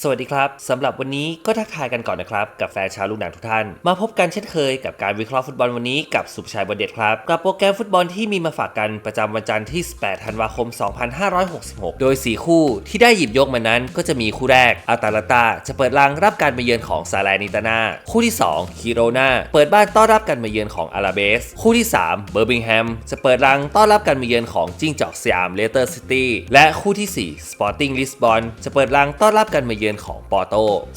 สวัสดีครับ สำหรับวันนี้ก็ทักทายกันก่อนนะครับ กับแฟนชาวลูกหนังทุกท่าน มาพบกันเช่นเคยกับการวิเคราะห์ฟุตบอลวันนี้กับสุภชัยบดเด็ดครับ กับโปรแกรมฟุตบอลที่มีมาฝากกันประจำวันจันทร์ที่ 18 ธันวาคม 2566 โดย 4 คู่ที่ได้หยิบยกมานั้นก็จะมีคู่แรกอาตาลาตา จะเปิดรังรับการมาเยือนของซาลนิตานาคู่ที่2คิโรนาเปิดบ้านต้อนรับการมาเยือนของอาราเบส คู่ที่3เบอร์บิงแฮมจะเปิดรังต้อนรับการมาเยือนของจิ้งจอกสยามเลสเตอร์ซิตี้และคู่ที่4 Sporting Lisbon จะเปิดรังต้อนรับการมาเยือนของปอโต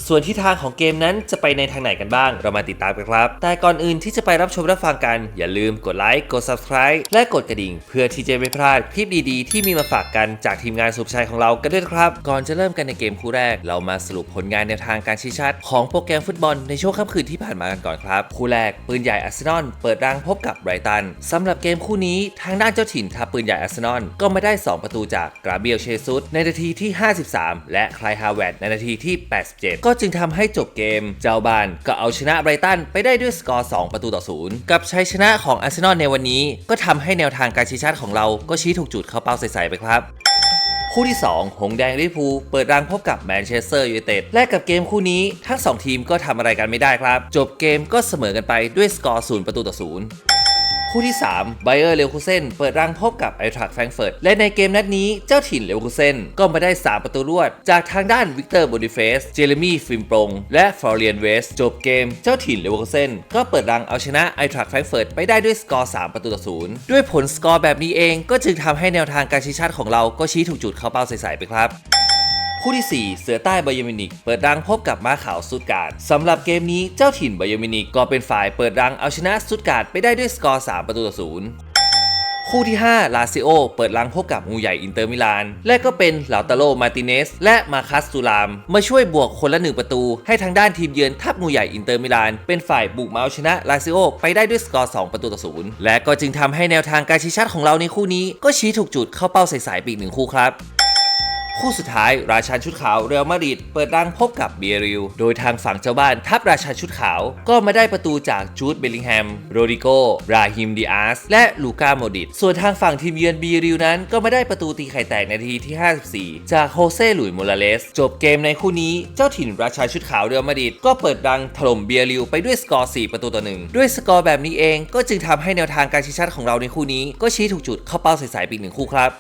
ส่วนทิศทางของเกมนั้นจะไปในทางไหนกันบ้าง เรามาติดตามกันครับ แต่ก่อนอื่นที่จะไปรับชมรับฟังกัน อย่าลืมกดไลค์ กด subscribe และกดกระดิ่ง เพื่อที่จะไม่พลาดคลิปดีๆ ที่มีมาฝากกันจากทีมงานสุภชัยของเรากันด้วยครับ ก่อนจะเริ่มกันในเกมคู่แรก เรามาสรุปผลงานแนวทางการชี้ชัด ของโปรแกรมฟุตบอลในช่วงค่ำคืนที่ผ่านมากันก่อนครับ คู่แรกปืนใหญ่อาร์เซนอลเปิดรังพบกับไบรตันสำหรับเกมคู่นี้ทางด้านเจ้าถิ่นทัพปืนใหญ่อาร์เซนอลก็มาได้ 2 ประตูจากกราเบียลเชซุสในนาทีที่ 53 และคลายฮาวเวดในนาทีที่ 87 ก็จึงทำให้จบเกม เจ้าบ้านก็เอาชนะไบรตันไปได้ด้วยสกอร์ 2 ประตูต่อ0กับชัยชนะของอาร์เซนอลในวันนี้ ก็ทำให้แนวทางการชี้ชัดของเราก็ชี้ถูกจุดเข้าเป้าใส่ๆไปครับคู่ที่ 2 หงแดงลิพูเปิดรังพบกับแมนเชสเตอร์ยูไนเต็ดและกับเกมคู่นี้ทั้ง 2 ทีมก็ทำอะไรกันไม่ได้ครับ จบเกมก็เสมอกันไปด้วยสกอร์0ประตูต่อ0 คู่ที่3ไบเออร์เลวคูเซนเปิดรังพบกับไอทรักแฟรงเฟิร์ตและในเกมนัดนี้เจ้าถิ่นเลวคูเซนก็มาได้ 3 ประตูรวด จากทางด้านวิกเตอร์โบดิเฟสเจเรมี่ฟิมปรงและฟลอเรียนเวสจบเกมเจ้าถิ่นเลวคูเซนก็เปิดรังเอาชนะไอทรักแฟรงเฟิร์ตไปได้ด้วยสกอร์3ประตูต่อศูนย์ด้วยผลสกอร์แบบนี้เองก็จึงทำให้แนวทางการชี้ชัดของเราก็ชี้ถูกจุดเข้าเป้าใสๆไปครับ คู่ที่ 4 เสือใต้บเยอร์มินิก เปิดรังพบกับม้าขาวสุดการ์สำหรับเกมนี้เจ้าถิ่นบเยอร์มินิกก็เป็นฝ่ายเปิดรังเอาชนะสุดการ์ไปได้ด้วยสกอร์ 3 ประตูต่อศูนย์คู่ที่ 5 ลาซิโอ เปิดรังพบกับงูใหญ่อินเตอร์มิลาน และก็เป็นลาตาโลมาติเนส และมาคัสตูราม มาช่วยบวกคนละหนึ่งประตู ให้ทางด้านทีมเยือนทัพงูใหญ่อินเตอร์มิลาน เป็นฝ่ายบุกมาเอาชนะลาซิโอ ไปได้ด้วยสกอร์ 2 ประตูต่อศูนย์และก็จึงทำให้แนวทางการชี้ชัดของเราในคู่นี้ ก็ชี้ถูกจุดเข้าเป้าใส่ๆปีกหนึ่งคู่ครับ คู่สุดท้ายราชันชุดขาวเรอัลมาดริดเปิดรังพบกับเบียริล โดยทางฝั่งเจ้าบ้านทัพราชันชุดขาวก็มาได้ประตูจากจูดเบลลิงแฮม โรดิโก ราฮิมดิอาส และลูกาโมดิตส่วนทางฝั่งทีมเยือนเบียริลนั้นก็มาได้ประตูตีไข่แตกในาทีที่ 54 จากโฮเซ่หลุยส์โมราเลส จบเกมในคู่นี้เจ้าถิ่นราชันชุดขาวเรอัลมาดริดก็เปิดรังถล่มเบียริลไปด้วยสกอร์ 4 ประตูต่อหนึ่งด้วยสกอร์แบบนี้เองก็จึงทำให้แนวทางการชี้ชัดของเราในคู่นี้ ก็ชี้ถูกจุดเข้าเป้าใส่ๆปีกหนึ่งคู่ครับ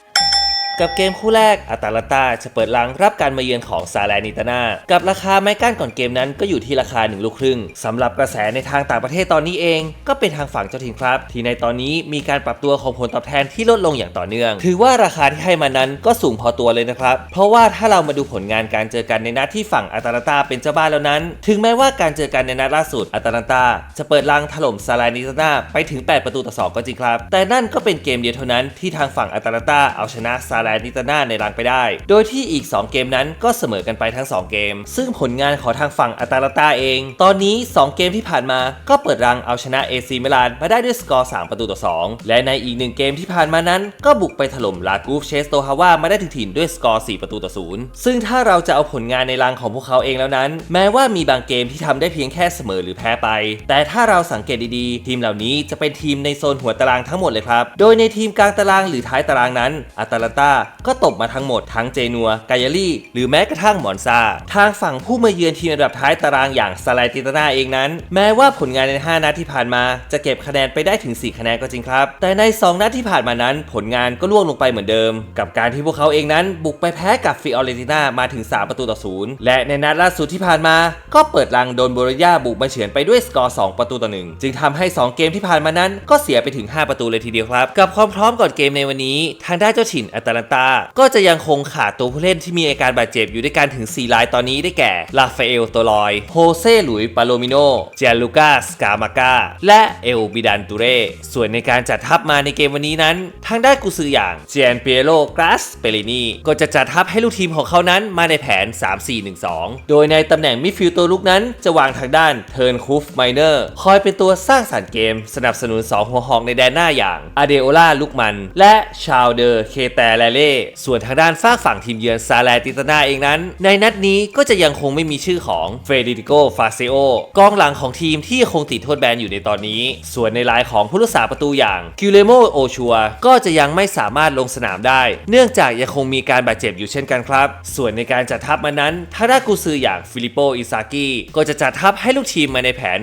กับเกมคู่แรกอาตาลาตาจะเปิดรังรับการมาเยือนของซาแลนิตานากับราคาไม้กั้นก่อนเกมนั้นก็อยู่ที่ราคา1ลูกครึ่งสำหรับกระแสในทางต่างประเทศตอนนี้เอง ก็เป็นทางฝั่งเจ้าถิ่นครับ ที่ในตอนนี้มีการปรับตัวของผลตอบแทนที่ลดลงอย่างต่อเนื่อง ถือว่าราคาที่ให้มานั้นก็สูงพอตัวเลยนะครับ เพราะว่าถ้าเรามาดูผลงานการเจอกันในนัดที่ฝั่งอาตาลาตาเป็นเจ้าบ้านแล้วนั้น ถึงแม้ว่าการเจอกันในนัดล่าสุดอาตาลาตาจะเปิดรังถล่มซาแลนิตานาไปถึง 8 ประตูต่อ 2 ก็จริงครับ แต่นั่นก็เป็นเกมเดียวเท่านั้นที่ทางฝั่งอาตาลตาเอาชนะซาแลนิตานาในรังไปได้ โดยที่อีก 2 เกมนั้นก็เสมอกันไปทั้ง 2 เกม ซึ่งผลงานของทางฝั่งอาตาลาตาเอง ตอนนี้ 2 เกมที่ผ่านมาก็เปิดรังเอาชนะเอซีมิลานมาได้ด้วยสกอร์ 3 ประตูต่อ 2 และในอีกหนึ่งเกมที่ผ่านมานั้น ก็บุกไปถล่มลากูฟเชสโตฮาวามาได้ถึงถิ่นด้วยสกอร์ 4 ประตูต่อ 0 ซึ่งถ้าเราจะเอาผลงานในรังของพวกเขาเองแล้วนั้น แม้ว่ามีบางเกมที่ทำได้เพียงแค่เสมอหรือแพ้ไป แต่ถ้าเราสังเกตดีๆ ทีมเหล่านี้จะเป็นทีมในโซนหัวตารางทั้งหมดเลยครับ โดยในทีมกลางตารางหรือท้ายตารางนั้นอาตาลตาก็ตกมาทั้งหมดทั้งเจนัว กายลี่ หรือแม้กระทั่งมอนซา ทางฝั่งผู้มาเยือนทีมอันดับท้ายตารางอย่างซาลายติตานาเองนั้น แม้ว่าผลงานใน 5 นัดที่ผ่านมา จะเก็บคะแนนไปได้ถึง 4 คะแนนก็จริงครับ แต่ใน 2 นัดที่ผ่านมานั้น ผลงานก็ล่วงลงไปเหมือนเดิม กับการที่พวกเขาเองนั้น บุกไปแพ้กับฟิออเรตินามาถึง 3 ประตูต่อศูนย์และในนัดล่าสุดที่ผ่านมา ก็เปิดรังโดนโบรยาบุกมาเฉือนไปด้วยสกอร์ 2 ประตูต่อหนึ่งจึงทำให้ 2 เกมที่ผ่านมานั้น ก็เสียไปถึง 5 ประตูเลยทีเดียวครับ กับความพร้อมก่อนเกมในวันนี้ ทางด้านเจ้าถิ่นอัตแลนตา ก็จะยังคงขาดตัวผู้เล่นที่มีอาการบาดเจ็บอยู่ด้วยกันถึง 4 รายตอนนี้ได้แก่ ลาฟาเอลโตลอย โฮเซ่หลุยปาโลมิโน เจลูกาสกามาก้าและเอลบิดันตูเร่ ส่วนในการจัดทัพมาในเกมวันนี้นั้น ทางด้านกุซืออย่างเจนเปียโรกราสเปรินีก็จะจัดทัพให้ลูกทีมของเขานั้นมาในแผน 3-4-1-2 โดยในตำแหน่งมิดฟิลด์ตัวลุกนั้นจะวางทางด้านเทิร์นคูฟไมเนอร์คอยเป็นตัวสร้างสรรค์เกม สนับสนุน 2 หัวหอกในแดนหน้าอย่างอาเดโอลาลุกมัน และชาวเดอร์เคแตแลเล่ ส่วนทางด้านฝากฝั่งทีมเยือนซาแลติตนาเองนั้น ในนัดนี้ก็จะยังคงไม่มีชื่อของเฟรดิโกฟาเซโอกองหลังของทีมที่ยังคงติดโทษแบนอยู่ในตอนนี้ ส่วนในรายของผู้รักษาประตูอย่างกิเลโมโอชัวก็จะยังไม่สามารถลงสนามได้ เนื่องจากยังคงมีการบาดเจ็บอยู่เช่นกันครับ ส่วนในการจัดทัพมานั้นทางด้านกุซืออย่างฟิลิปโปอิซากิก็จะจัดทัพให้ลูกทีมมาในแผน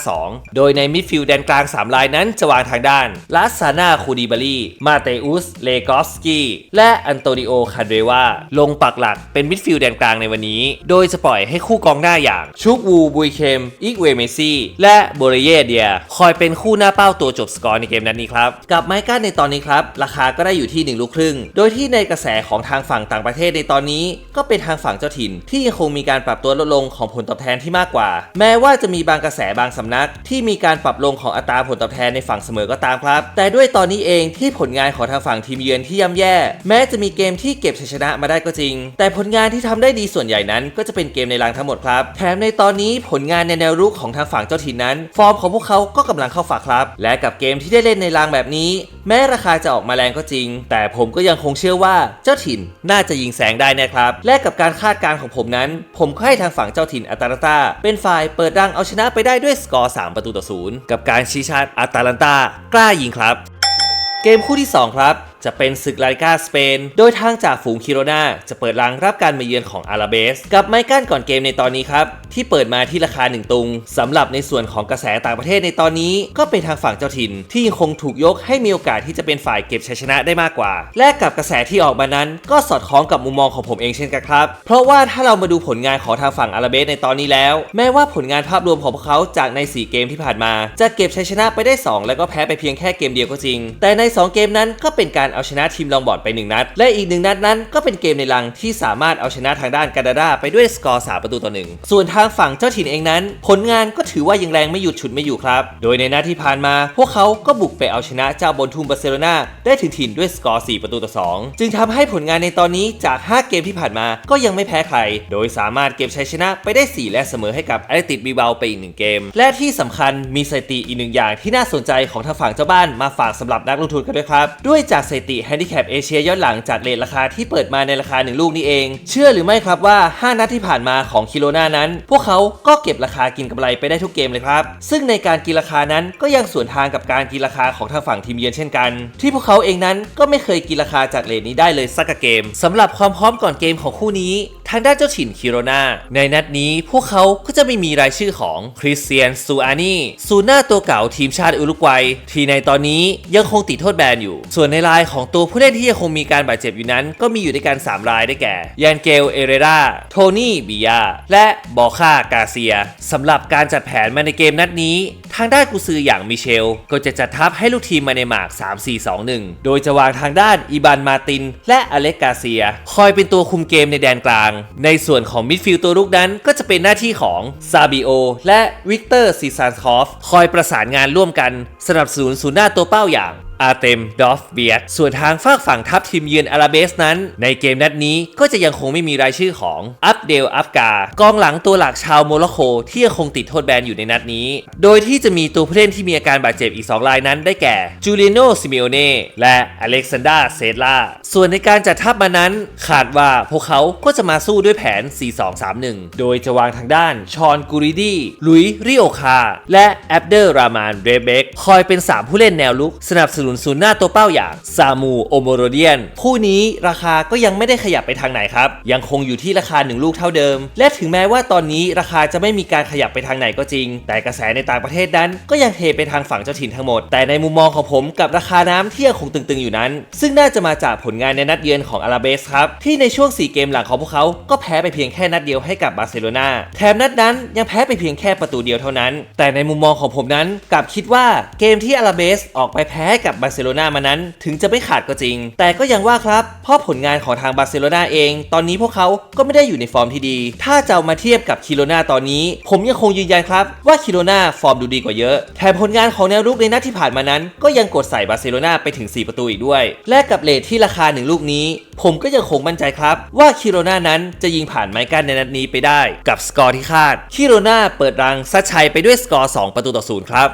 3-5-2 โดยในมิดฟิลด์แดนกลาง 3 ลายนั้นจะวางทางด้านลาซานาคูดิบารีมาเตอุสเลกอฟสกี้และอันโตนิโอคาเดวาลงปักหลักเป็นมิดฟิลด์แดนกลางในวันนี้ โดยจะปล่อยให้คู่กองหน้าอย่างชุกวูบุยเคมอิกเวเมซี่และโบเรเยเดีย คอยเป็นคู่หน้าเป้าตัวจบสกอร์ในเกมนัดนี้ครับ กับไมก้าในตอนนี้ครับ ราคาก็ได้อยู่ที่ 1 ลูกครึ่ง โดยที่ในกระแสของทางฝั่งต่างประเทศในตอนนี้ ก็เป็นทางฝั่งเจ้าถิ่น ที่ยังคงมีการปรับตัวลดลงของผลตอบแทนที่มากกว่า แม้ว่าจะมีบางกระแสบางสำนัก ที่มีการปรับลงของอัตราผลตอบแทนในฝั่งเสมอก็ตามครับ แต่ด้วยตอนนี้เองที่ผลงานของทางฝั่งทีมเยือนที่ย่ำแย่แม้จะมีเกมที่เก็บชัยชนะมาได้ก็จริง แต่ผลงานที่ทำได้ดีส่วนใหญ่นั้น ก็จะเป็นเกมในรังทั้งหมดครับ แถมในตอนนี้ผลงานในแนวรุกของทางฝั่งเจ้าถิ่นนั้น ฟอร์มของพวกเขาก็กำลังเข้าฝากครับ และกับเกมที่ได้เล่นในรังแบบนี้ แม้ราคาจะออกมาแรงก็จริง แต่ผมก็ยังคงเชื่อว่าเจ้าถิ่นน่าจะยิงแสงได้นะครับ และกับการคาดการณ์ของผมนั้น ผมก็ให้ทางฝั่งเจ้าถิ่นอัตาลันตาเป็นฝ่ายเปิดรังเอาชนะไปได้ด้วยสกอร์ 3 ประตูต่อศูนย์กับการชี้ชัดอัตาลันตากล้ายิงครับ เกมคู่ที่ 2 ครับ จะเป็นศึกลาลิกาสเปน โดยทางจากฝูงคิโรนาจะเปิดรังรับการมาเยือนของอาราเบส กับไมกันก่อนเกมในตอนนี้ครับ ที่เปิดมาที่ราคา 1 ตุงสำหรับในส่วนของกระแสต่างประเทศในตอนนี้ ก็เป็นทางฝั่งเจ้าถิ่น ที่ยังคงถูกยกให้มีโอกาสที่จะเป็นฝ่ายเก็บชัยชนะได้มากกว่า และกับกระแสที่ออกมานั้น ก็สอดคล้องกับมุมมองของผมเองเช่นกันครับ เพราะว่าถ้าเรามาดูผลงานของทางฝั่งอาราเบสในตอนนี้แล้ว แม้ว่าผลงานภาพรวมของพวกเขาจากใน 4 เกมที่ผ่านมา จะเก็บชัยชนะไปได้ 2 แล้วก็แพ้ไปเพียงแค่เกมเดียวก็จริง แต่ใน 2 เกมนั้นก็เป็นการเอาชนะทีมลองบอร์ดไป 1 นัด และอีกหนึ่งนัดนั้นก็เป็นเกมในลังที่สามารถเอาชนะทางด้านกาดาดาไปด้วยสกอร์3ประตูต่อหนึ่งส่วนทางฝั่งเจ้าถิ่นเองนั้น ผลงานก็ถือว่ายังแรงไม่หยุดฉุดไม่อยู่ครับ โดยในนัดที่ผ่านมา พวกเขาก็บุกไปเอาชนะเจ้าบนทุมบาร์เซโลนาได้ถึงถิ่นด้วยสกอร์4ประตูต่อ2จึงทำให้ผลงานในตอนนี้จาก 5 เกมที่ผ่านมาก็ยังไม่แพ้ใคร โดยสามารถเก็บชัยชนะไปได้ 4 และเสมอให้กับแอตเลติกบีเบาไปอีกหนึ่งเกม และที่สำคัญมีสถิติอีกหนึ่งอย่างที่น่าสนใจของทางฝั่งเจ้าบ้านมาฝากสำหรับนักลงทุนกันด้วยครับ ด้วยจากสถิติแฮนดิแคปเอเชียย้อนหลังจากเลทราคาที่เปิดมาในราคา 1 ลูกนี้เอง เชื่อหรือไม่ครับว่า 5 นัดที่ผ่านมาของคิโลนานั้น พวกเขาก็เก็บราคากินกำไรไปได้ทุกเกมเลยครับ ซึ่งในการกินราคานั้นก็ยังสวนทางกับการกินราคาของทางฝั่งทีมเยือนเช่นกัน ที่พวกเขาเองนั้นก็ไม่เคยกินราคาจากเลทนี้ได้เลยสักเกมสำหรับความพร้อมก่อนเกมของคู่นี้ ทางด้านเจ้าถิ่นคิโรนาในนัดนี้พวกเขาก็จะไม่มีรายชื่อของคริสเตียนซูอานีซูน่าตัวเก่าทีมชาติอุรุกวัย ที่ในตอนนี้ยังคงติดโทษแบนอยู่ ส่วนในรายของตัวผู้เล่นที่ยังคงมีการบาดเจ็บอยู่นั้น ก็มีอยู่ด้วยกัน3รายได้แก่ยานเกลเอเรราโทนี่บิยาและบอค่ากาเซียสำหรับการจัดแผนมาในเกมนัดนี้ ทางด้านกุซืออย่างมิเชล ก็จะจัดทัพให้ลูกทีมมาในหมาก 3-4-2-1 โดยจะวางทางด้านอีบานมาติน และอเล็กกาเซีย คอยเป็นตัวคุมเกมในแดนกลาง ในส่วนของมิดฟิลด์ตัวรุกนั้นก็จะเป็นหน้าที่ของซาบิโอและวิกเตอร์ซีซานคอฟคอยประสานงานร่วมกันสนับสนุนศูนย์หน้าตัวเป้าอย่าง อาร์เตมดอฟเบียส่วนทางฝากฝั่งทัพทีมเยือนอาราเบสนั้น ในเกมนัดนี้ก็จะยังคงไม่มีรายชื่อของอัปเดลอัฟกากองหลังตัวหลักชาวโมร็อกโกที่ยังคงติดโทษแบนอยู่ในนัดนี้ โดยที่จะมีตัวผู้เล่นที่มีอาการบาดเจ็บอีก 2 รายนั้นได้แก่จูเลียโนซิเมโอเน่และอเล็กซานดราเซตลาส่วนในการจัดทัพมานั้นขาดว่าพวกเขาก็จะมาสู้ด้วยแผน 4-2-3-1 โดยจะวางทางด้านชอนกูริดีลุยริโอคาและแอบเดอร์รามานเรเบกคอยเป็น 3 ผู้เล่นแนวลุกสนับสนุนศูนย์หน้าตัวเป้าอย่างซามูโอโมโรเดียนคู่นี้ราคาก็ยังไม่ได้ขยับไปทางไหนครับ ยังคงอยู่ที่ราคา 1 ลูกเท่าเดิม และถึงแม้ว่าตอนนี้ราคาจะไม่มีการขยับไปทางไหนก็จริง แต่กระแสในต่างประเทศนั้น ก็ยังเทไปทางฝั่งเจ้าถิ่นทั้งหมด แต่ในมุมมองของผมกับราคาน้ำที่ยังคงตึงๆอยู่นั้น ซึ่งน่าจะมาจากผลงานในนัดเยือนของอาราเบสครับที่ในช่วง 4 เกมหลังของพวกเขาก็แพ้ไปเพียงแค่นัดเดียวให้กับบาร์เซโลนาแถมนัดนั้นยังแพ้ไปเพียงแค่ประตูเดียวเท่านั้น แต่ในมุมมองของผมนั้นกลับคิดว่าเกมที่อาราเบสออกไปแพ้กับบบาร์เซโลนามานั้นถึงจะไม่ขาดก็จริง แต่ก็ยังว่าครับเพราะผลงานของทางบาร์เซโลนาเอง ตอนนี้พวกเขาก็ไม่ได้อยู่ในฟอร์มที่ดี ถ้าจะามาเทียบกับคิโรนาตอนนี้ ผมยังคงยืนยันครับว่าคิโรนาฟอร์มดูดีกว่าเยอะแถมผลงานของแนวรุกในนัดที่ผ่านมานั้น ก็ยังกดใส่บาร์เซโลนาไปถึง 4 ประตูอีกด้วย และกับเลทที่ราคาหนึ่งลูกนี้ ผมก็ยังคงมั่นใจครับ ว่าคิโรนานั้นจะยิงผ่านไมกันในนัดนี้ไปได้ กับสกอร์ที่คาดคิโรนาเปิดรังซัดชัยไปด้วยสกอร์ 2 ประตูต่อศูนย์ครับ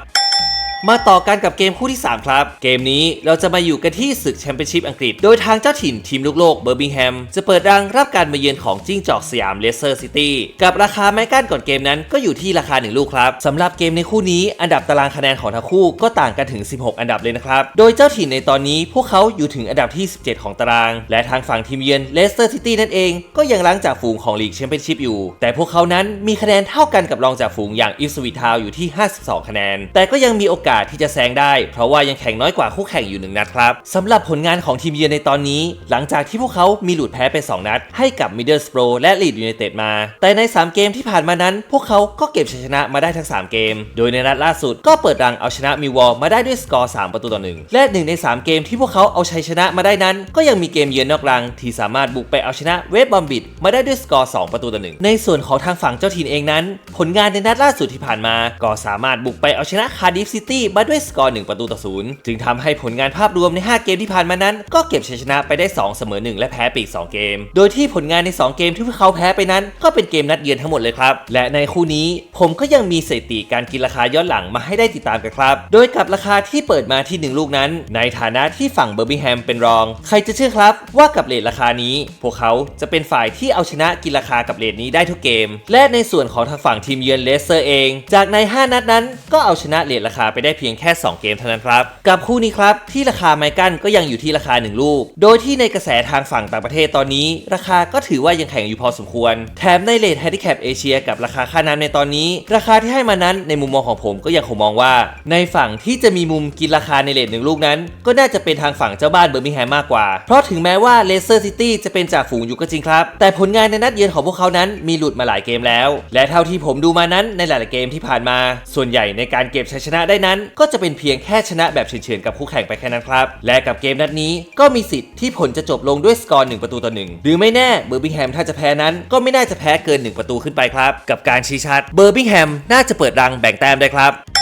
มาต่อกันกับเกมคู่ที่ 3 ครับ เกมนี้เราจะมาอยู่กันที่ศึกแชมเปี้ยนชิพอังกฤษ โดยทางเจ้าถิ่นทีมลูกโลกเบอร์บิงแฮม จะเปิดรังรับการมาเยือนของจิ้งจอกสยามเลสเตอร์ซิตี้กับราคาไม้กั้นก่อนเกมนั้นก็อยู่ที่ราคา 1 ลูกครับสำหรับเกมในคู่นี้อันดับตารางคะแนนของทั้งคู่ก็ต่างกันถึง 16 อันดับเลยนะครับ โดยเจ้าถิ่นในตอนนี้พวกเขาอยู่ถึงอันดับที่ 17 ของตาราง และทางฝั่งทีมเยือนเลสเตอร์ซิตี้นั่นเองก็ยังล้างจากฝูงของลีกแชมเปี้ยนชิพอยู่ แต่พวกเขานั้นมีคะแนนเท่ากันกับรองจากฝูงอย่างอิฟสวิทาวอยู่ที่ 52 คะแนน แต่ก็ยังมีโอกาสที่จะแซงได้ เพราะว่ายังแข่งน้อยกว่าคู่แข่งอยู่หนึ่งนัดครับสำหรับผลงานของทีมเยือนในตอนนี้ หลังจากที่พวกเขามีหลุดแพ้ไป 2 นัด ให้กับมิดเดิลสโปรและลีดยูไนเต็ดมา แต่ใน 3 เกมที่ผ่านมานั้น พวกเขาก็เก็บชัยชนะมาได้ทั้ง 3 เกม โดยในนัดล่าสุดก็เปิดรังเอาชนะมิวอลมาได้ด้วยสกอร์ 3 ประตูต่อหนึ่งและหนึ่งใน 3 เกมที่พวกเขาเอาชัยชนะมาได้นั้น ก็ยังมีเกมเยือนนอกรัง ที่สามารถบุกไปเอาชนะเวสบอมบิดมาได้ด้วยสกอร์ 2 ประตูต่อหนึ่งในส่วนของทางฝั่งเจ้าถิ่นเองนั้น ผลงานในนัดล่าสุดที่ผ่านมา ก็สามารถบุกไปเอาชนะคาร์ดิฟซิตีมาด้วยสกอร์ 1 ประตูต่อศูนย์จึงทำให้ผลงานภาพรวมใน 5 เกมที่ผ่านมานั้น ก็เก็บชัยชนะไปได้ 2 เสมอ 1 และแพ้ไปอีก 2 เกม โดยที่ผลงานใน 2 เกมที่พวกเขาแพ้ไปนั้น ก็เป็นเกมนัดเยือนทั้งหมดเลยครับ และในคู่นี้ผมก็ยังมีสถิติการกินราคาย้อนหลังมาให้ได้ติดตามกันครับ โดยกับราคาที่เปิดมาที่ 1 ลูกนั้น ในฐานะที่ฝั่งเบอร์มิงแฮมเป็นรอง ใครจะเชื่อครับว่ากับเลทราคานี้ พวกเขาจะเป็นฝ่ายที่เอาชนะกินราคากับเลทนี้ได้ทุกเกม และในส่วนของทางฝั่งทีมเยือนเลสเตอร์เอง จากใน 5 นัดนั้นก็เอาชนะเลทราคาไปได้เพียงแค่ 2 เกมเท่านั้นครับ กับคู่นี้ครับ ที่ราคาไมกั้นก็ยังอยู่ที่ราคา 1 ลูก โดยที่ในกระแสทางฝั่งต่างประเทศตอนนี้ ราคาก็ถือว่ายังแข็งอยู่พอสมควร แถมในเลทแฮนดิแคปเอเชียกับราคาค่าน้ำในตอนนี้ ราคาที่ให้มานั้นในมุมมองของผมก็ยังคงมองว่า ในฝั่งที่จะมีมุมกินราคาในเลทหนึ่งลูกนั้น ก็น่าจะเป็นทางฝั่งเจ้าบ้านเบอร์มิงแฮมมากกว่า เพราะถึงแม้ว่าเลเตอร์ซิตี้จะเป็นจ่าฝูงอยู่ก็จริงครับ แต่ผลงานในนัดเยือนของพวกเขานั้นมีหลุดมาหลายเกมแล้ว และเท่าที่ผมดูมานั้นในหลายๆเกมที่ผ่านมา ส่วนใหญ่ในการเก็บชัยชนะได้นั้นก็จะเป็นเพียงแค่ชนะแบบเฉือนๆกับคู่แข่งไปแค่นั้นครับ และกับเกมนัดนี้ก็มีสิทธิ์ที่ผลจะจบลงด้วยสกอร์1ประตูต่อหนึ่งหรือไม่แน่เบอร์บิงแฮมถ้าจะแพ้นั้นก็ไม่น่าจะแพ้เกิน 1 ประตูขึ้นไปครับ กับการชี้ชัดเบอร์บิงแฮมน่าจะเปิดรังแบ่งแต้มได้ครับ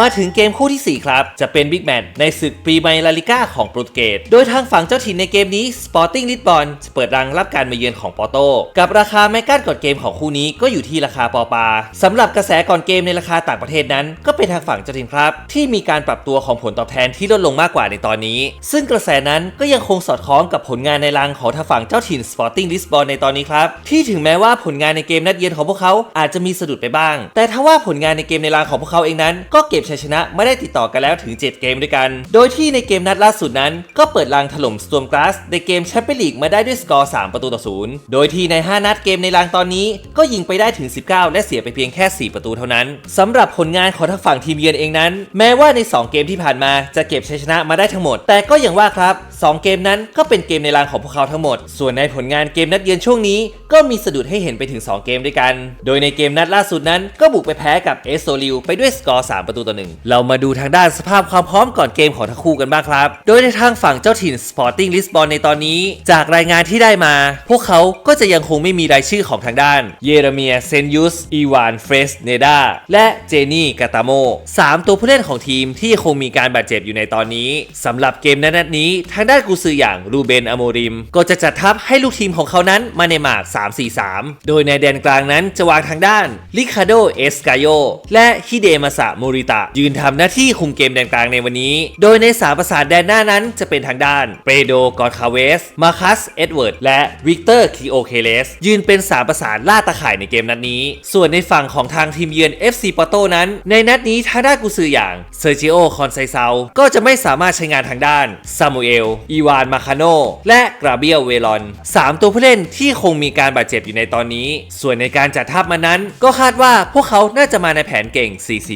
มาถึงเกมคู่ที่ 4 ครับ จะเป็นบิ๊กแมตช์ในศึกปรีไมลาลิก้าของโปรตุเกส โดยทางฝั่งเจ้าถิ่นในเกมนี้ Sporting Lisbon จะเปิดรังรับการมาเยือนของปอโต กับราคาแมกกั้นก่อนเกมของคู่นี้ก็อยู่ที่ราคาปอปาสำหรับกระแสก่อนเกมในราคาต่างประเทศนั้น ก็เป็นทางฝั่งเจ้าถิ่นครับ ที่มีการปรับตัวของผลตอบแทนที่ลดลงมากกว่าในตอนนี้ ซึ่งกระแสนั้นก็ยังคงสอดคล้องกับผลงานในรังของทางฝั่งเจ้าถิ่น Sporting Lisbon ในตอนนี้ครับที่ถึงแม้ว่าผลงานในเกมนัดเยือนของพวกเขาอาจจะมีสะดุดไปบ้าง แต่ถ้าว่าผลงานในเกมในรังของพวกเขาเองนั้นก็เก็บชัยชนะไม่ได้ติดต่อกันแล้วถึง 7 เกมด้วยกัน โดยที่ในเกมนัดล่าสุดนั้น ก็เปิดรังถล่มสต o มก g าสในเกมแชมเปี้ยนลีกมาได้ด้วยสกอร์ 3 ประตูต่อศูนย์โดยที่ใน 5 นัดเกมในรังตอนนี้ ก็ยิงไปได้ถึง 19 และเสียไปเพียงแค่ 4 ประตูเท่านั้นสำหรับผลงานของทางฝั่งทีมเยือนเองนั้น แม้ว่าใน 2 เกมที่ผ่านมาจะเก็บชัยชนะมาได้ทั้งหมด แต่ก็อย่างว่าครับ 2 เกมนั้นก็เป็นเกมในรังของพวกเขาทั้งหมด ส่วนในผลงานเกมนัดเยือนช่วงนี้ก็มีสะดุดให้เห็นไปถึง 2 เกมด้วยกัน โดยในเกมนัดล่าสุดนั้นก็บุกไปแพ้กับเอสโซลิวไปด้วยสกอร์ 3 ประตูต่อหนึ่งเรามาดูทางด้านสภาพความพร้อมก่อนเกมของทั้งคู่กันบ้างครับ โดยในทางฝั่งเจ้าถิ่น Sporting Lisbon ในตอนนี้ จากรายงานที่ได้มา พวกเขาก็จะยังคงไม่มีรายชื่อของทางด้าน เยเรเมียเซนยุสอีวานเฟรสเนดาและเจนี่กาตาโมสามตัวผู้เล่นของทีมที่คงมีการบาดเจ็บอยู่ในตอนนี้สำหรับเกมนัดนี้ ทางด้านกูซืออย่างรูเบนอโมริม ก็จะจัดทัพให้ลูกทีมของเขานั้นมาในหมาก3-4-3 โดยในแดนกลางนั้นจะวางทางด้านลิคาโดเอสกาโยและฮิเดมาสะโมริตะ ยืนทำหน้าที่คุมเกมแดนกลางในวันนี้ โดยในสาประสานแดนหน้านั้นจะเป็นทางด้านเปโดกอร์คาเวส มาคัส เอ็ดเวิร์ด และวิกเตอร์คิโอเคเลส ยืนเป็นสาประสานล่าตะข่ายในเกมนัดนี้ ส่วนในฝั่งของทางทีมเยือน FC ปอโตนั้น ในนัดนี้ทางด้านกุซืออย่างเซอร์จิโอคอนไซเซาก็จะไม่สามารถใช้งานทางด้านซามูเอลอีวานมาคาโนและกราเบียลเวลอนสามตัวผู้เล่นที่คงมีการบาดเจ็บอยู่ในตอนนี้ ส่วนในการจัดทัพมานั้น ก็คาดว่าพวกเขาน่าจะมาในแผนเก่ง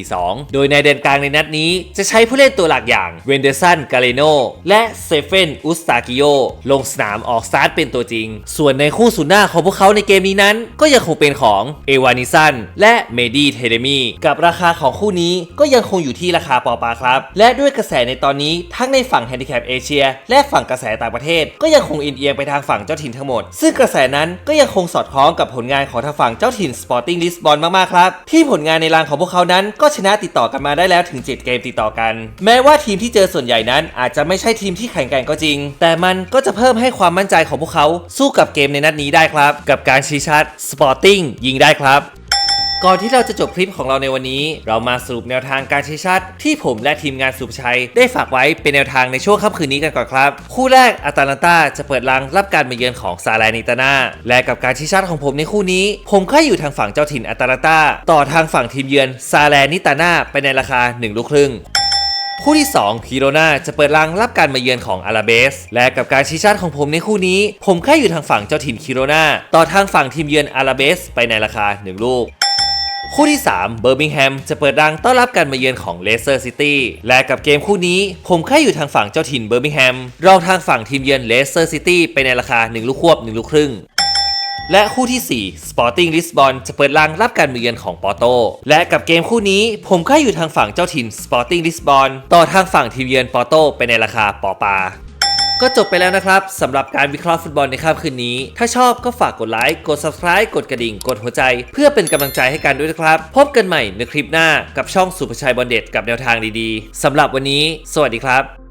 4-4-2 โดยในเดนกลางในนัดนี้จะใช้ผู้เล่นตัวหลักอย่างเวนเดอร์สันกาเลโนและเซเฟนอุสตากิโยลงสนามออกสตาร์ทเป็นตัวจริง ส่วนในคู่ศูนย์หน้าของพวกเขาในเกมนี้นั้น ก็ยังคงเป็นของเอวานิสันและเมดีเทเดมีกับราคาของคู่นี้ก็ยังคงอยู่ที่ราคาปอปาครับ และด้วยกระแสในตอนนี้ทั้งในฝั่งแฮนดิแคปเอเชียและฝั่งกระแสต่างประเทศ ก็ยังคงเอียงไปทางฝั่งเจ้าถิ่นทั้งหมด ซึ่งกระแสนั้นก็ยยังคงสอดคล้องกับผลงานของทางฝั่งเจ้าถิ่นสปอร์ติ้งลิสบอนมากๆครับ ที่ผลงานในรางของพวกเขานั้นก็ชนะติดต่อกันมาได้แล้วถึง 7 เกมติดต่อกัน แม้ว่าทีมที่เจอส่วนใหญ่นั้นอาจจะไม่ใช่ทีมที่แข่งแกร่งก็จริง แต่มันก็จะเพิ่มให้ความมั่นใจของพวกเขาสู้กับเกมในนัดนี้ได้ครับ กับการชี้ชัดสปอร์ติ้งยิงได้ครับ ก่อนที่เราจะจบคลิปของเราในวันนี้ เรามาสรุปแนวทางการชี้ชัด ที่ผมและทีมงานสุภชัย ได้ฝากไว้เป็นแนวทางในช่วงค่ำคืนนี้กันก่อนครับ คู่แรกอาตาลันตาจะเปิดรังรับการมาเยือนของซาลานิตานาและกับการชี้ชัดของผมในคู่นี้ ผมค่อยอยู่ทางฝั่งเจ้าถิ่นอาตาลันตาต่อทางฝั่งทีมเยือนซาลานิตานาไปในราคา1ลูกครึ่งคู่ที่2คิโรนาจะเปิดรังรับการมาเยือนของอาราเบส และกับการชี้ชัดของผมในคู่นี้ ผมแค่อยู่ทางฝั่งเจ้าถิ่นคิโรนาต่อทางฝั่งทีมเยือนอาราเบส ไปในราคา 1 ลูก คู่ที่ 3 เบอร์มิงแฮมจะเปิดรังต้อนรับการมาเยือนของเลสเตอร์ซิตี้และกับเกมคู่นี้ผมแค่อยู่ทางฝั่งเจ้าถิ่นเบอร์มิงแฮมรองทางฝั่งทีมเยือนเลสเตอร์ซิตี้ไปในราคา 1 ลูกควบ 1 ลูกครึ่งและคู่ที่ 4 Sporting Lisbon จะเปิดรังรับการมาเยือนของปอโต และกับเกมคู่นี้ผมก็อยู่ทางฝั่งเจ้าถิ่น Sporting Lisbon ต่อทางฝั่งทีมเยือนปอโตไปในราคาปอปา ก็จบไปแล้วนะครับสำหรับการวิเคราะห์ฟุตบอลในค่ำคืนนี้ ถ้าชอบก็ฝากกดไลค์ กด subscribe กดกระดิ่ง กดหัวใจ เพื่อเป็นกำลังใจให้กันด้วยนะครับ พบกันใหม่ในคลิปหน้ากับช่องสุภชัยบอลเด็ดกับแนวทางดีๆสำหรับวันนี้ สวัสดีครับ